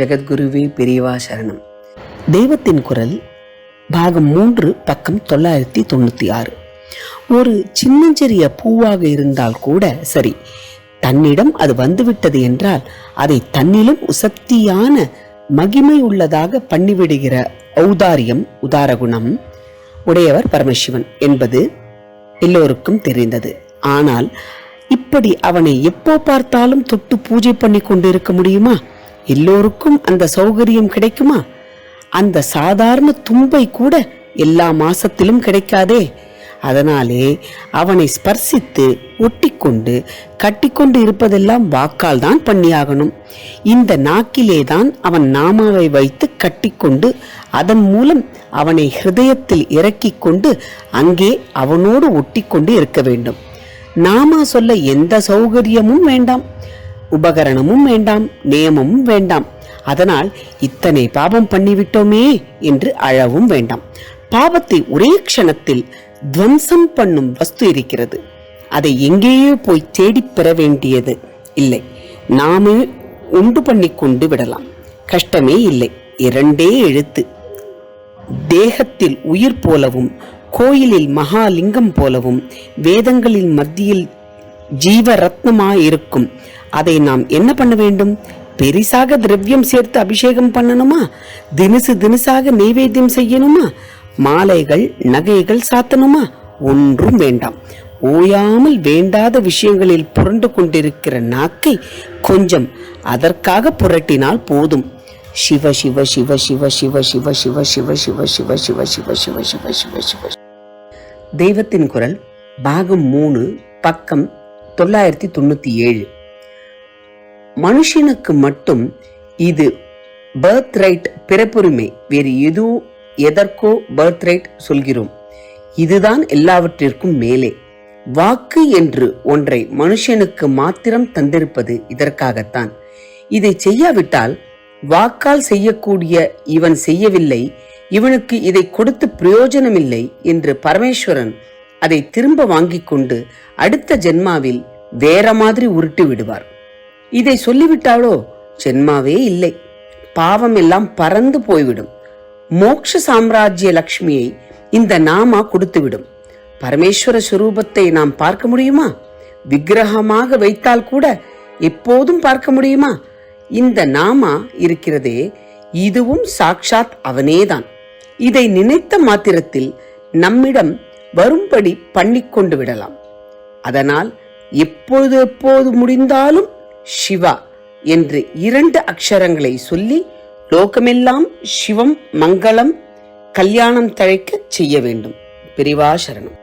ஜெகத்குருவே பெரியவா சரணம். தெய்வத்தின் குரல் பாகம் மூன்று பக்கம் தொள்ளாயிரத்தி தொண்ணூற்றி ஆறு. ஒரு சின்னஞ்சிறிய பூவாக இருந்தால் கூட சரி தன்னிடம் அது வந்துவிட்டது என்றால் அதை தன்னிலும் சக்தியான மகிமை உள்ளதாக பண்ணிவிடுகிற ஔதாரியம் உதாரகுணம் உடையவர் பரமசிவன் என்பது எல்லோருக்கும் தெரிந்தது. ஆனால் இப்படி அவனை எப்போ பார்த்தாலும் தொட்டு பூஜை பண்ணி கொண்டிருக்க முடியுமா? எல்லோருக்கும் அந்த சௌகரியம் கிடைக்குமா? அந்த சாதாரண தும்பை கூட எல்லா மாசத்திலும் கிடைக்காதே. அதனாலே அவனை ஸ்பர்சித்து ஒட்டிக்கொண்டு கட்டிக்கொண்டு இருப்பதெல்லாம் வாக்கால் தான் பண்ணியாகணும். இந்த நாக்கிலே தான் அவன் நாமாவை வைத்து கட்டிக்கொண்டு அதன் மூலம் அவனை ஹிருதயத்தில் இறக்கிக் கொண்டு அங்கே அவனோடு ஒட்டிக்கொண்டு இருக்க வேண்டும். நாமா சொல்ல எந்த சௌகரியமும் வேண்டாம். உபகரணமும் வேண்டாம் நியமமும் வேண்டாம். அதனால் இத்தனை பாபம் பண்ணிவிட்டோமே என்று அழவும் வேண்டாம். பாவத்தை ஒரே க்ஷணத்தில் துவம்சம் பண்ணும் வஸ்து இருக்கிறது. அதை எங்கேயோ போய் தேடிப் பெற வேண்டியது இல்லை. நாமே உண்டு பண்ணி கொண்டு விடலாம். கஷ்டமே இல்லை. இரண்டே எழுத்து. தேகத்தில் உயிர் போலவும் கோயிலில் மகாலிங்கம் போலவும் வேதங்களின் மத்தியில் ஜீவரத்னமாயிருக்கும் அதை நாம் என்ன பண்ண வேண்டும் பெரிசாக திரவியம் சேர்த்து அபிஷேகம் பண்ணணுமா தினுசு தினுசாக நெய்வேத்தியம் செய்யணுமா மாலைகள் நகைகள் சாத்தணுமா ஒன்றும் வேண்டாம் ஓயாமல் வேண்டாத விஷயங்களில் புரண்டு கொண்டிருக்கிற நாக்கை கொஞ்சம் அதற்காக புரட்டினால் போதும் சிவ சிவ சிவ சிவ சிவ சிவ சிவ சிவ சிவ சிவ சிவ சிவ சிவ சிவ சிவ சிவ தெய்வத்தின் குரல் பாகம் மூணு பக்கம் தொள்ளாயிரத்தி தொண்ணூத்தி ஏழு. மனுஷனுக்கு மட்டும் இது பர்த் ரைட் பிறப்புரிமை. வேறு எதுவும் எதற்கோ பர்த் ரைட் சொல்கிறோம். இதுதான் எல்லாவற்றிற்கும் மேலே. வாக்கு என்று ஒன்றை மனுஷனுக்கு மாத்திரம் தந்திருப்பது இதற்காகத்தான். இதை செய்யாவிட்டால் வாக்கால் செய்யக்கூடிய இவன் செய்யவில்லை இவனுக்கு இதை கொடுத்து பிரயோஜனமில்லை என்று பரமேஸ்வரன் அதை திரும்ப வாங்கிக் கொண்டு அடுத்த ஜென்மாவில் வேற மாதிரி உருட்டி விடுவார். இதை சொல்லிவிட்டாலோ? ஜென்மாவே இல்லை. பாவம் எல்லாம் பறந்து போய்விடும். மோக்ஷ சாம்ராஜ்ய லக்ஷ்மியை இந்த நாமா கொடுத்துவிடும். பரமேஸ்வர சுரூபத்தை நாம் பார்க்க முடியுமா? விக்கிரகமாக வைத்தால் கூட எப்போதும் பார்க்க முடியுமா? இந்த நாமா இருக்கிறதே இதுவும் சாக்ஷாத் அவனேதான். இதை நினைத்த மாத்திரத்தில் நம்மிடம் வரும்படி பண்ணிக்கொண்டு விடலாம். அதனால் எப்பொழுது எப்போது முடிந்தாலும் சிவா என்று இரண்டு அக்ஷரங்களை சொல்லி லோகமெல்லாம் சிவம் மங்களம் கல்யாணம் தழைக்க செய்ய வேண்டும். பிரிவாசரணம்